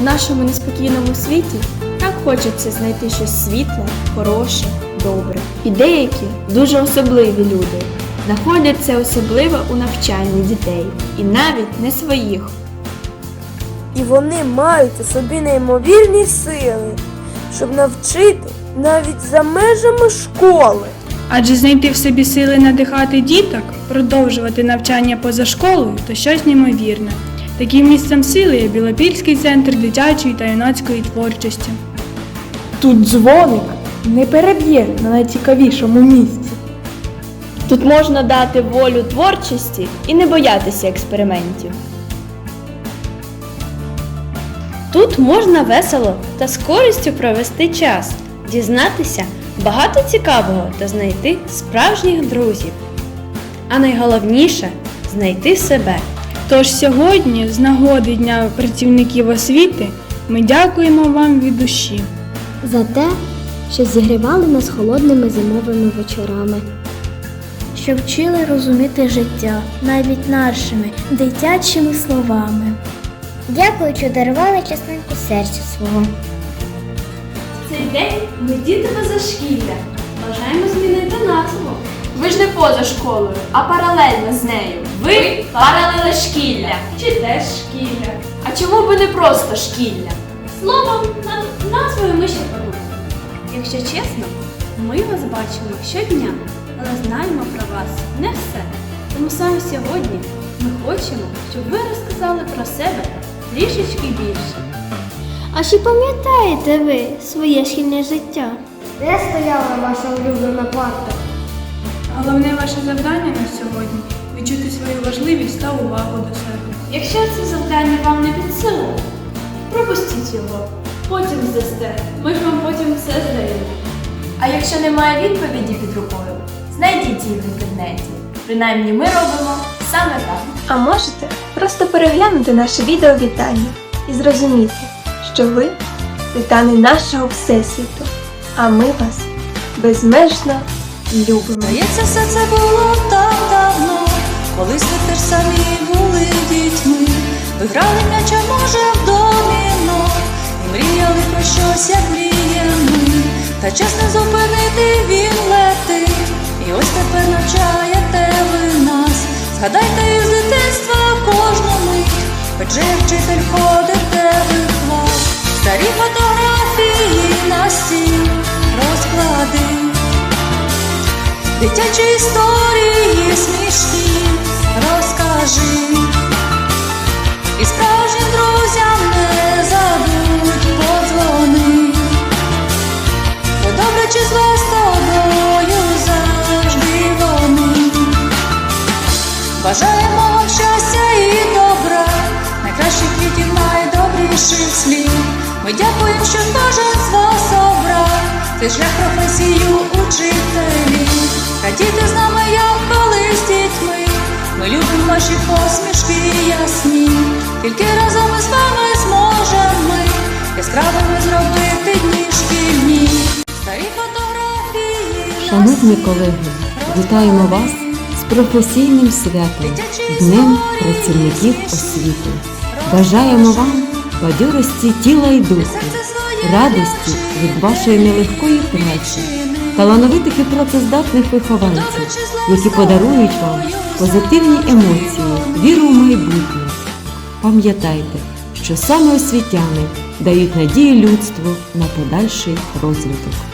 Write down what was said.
У нашому неспокійному світі так хочеться знайти щось світле, хороше, добре. І деякі дуже особливі люди знаходять це особливе у навчанні дітей, і навіть не своїх. І вони мають у собі неймовірні сили, щоб навчити навіть за межами школи. Адже знайти в собі сили надихати діток, продовжувати навчання поза школою то щось неймовірне. Таким місцем сили є Білопільський центр дитячої та юнацької творчості. Тут дзвоник не переб'є на найцікавішому місці. Тут можна дати волю творчості і не боятися експериментів. Тут можна весело та з користю провести час, дізнатися багато цікавого та знайти справжніх друзів. А найголовніше знайти себе. Тож сьогодні, з нагоди Дня працівників освіти, ми дякуємо вам від душі. за те, що зігрівали нас холодними зимовими вечорами. що вчили розуміти життя навіть нашими дитячими словами. Дякую, що дарували частинку серця свого. Цей день ми діти позашкілля. Бажаємо змінити назву. Ви ж не поза школою, а паралельно з нею. Ви паралелешкілля. Чи теж шкілля. А чому би не просто шкілля? Словом, назвою ми ще подумаємо. Якщо чесно, ми вас бачимо щодня, але знаємо про вас не все. Тому саме сьогодні ми хочемо, щоб ви розказали про себе трішечки більше. А чи пам'ятаєте ви своє шкільне життя? Де стояла ваша улюблена парта? Головне ваше завдання на сьогодні відчути свою важливість та увагу до себе. Якщо це завдання вам не під силу, пропустіть його. Потім здасте. Ми ж вам потім все здаємо. А якщо немає відповіді під рукою, знайдіть її в інтернеті. Принаймні ми робимо саме так. А можете просто переглянути наше відео вітання і зрозуміти, що ви титани нашого всесвіту, а ми вас безмежно любимо. Здається, все це було так давно, колись ви теж самі були дітьми, ви грали м'яча, може, в доміно, і мріяли про щось, як мріємо. Та час не зупинити він летить, і ось тепер навчаєте ви нас. Згадайте із дитинства кожну мить, хоч же як вчитель ходите Дитячі історії смішні розкажи. І справжнім друзям не забудь подзвони. Бо добре чи зло з тобою завжди вони. Бажаємо вам щастя і добра, найкращих квітів, найдобріших слів. Ми дякуємо, що кожен з вас обрав цей шлях професію учителів. Радійте з нами, як колись дітьми. Ми любимо ваші посмішки ясні. Тільки разом з вами зможемо ми яскравими зробити дні шкільні. Старі фотографії. Шановні колеги, вітаємо вас з професійним святом, Днем працівників освіти. Бажаємо вам бадьорості тіла і духу, радості від вашої нелегкої праці, талановитих і працездатних вихованців, які подарують вам позитивні емоції, віру в майбутнє. Пам'ятайте, що саме освітяни дають надію людству на подальший розвиток.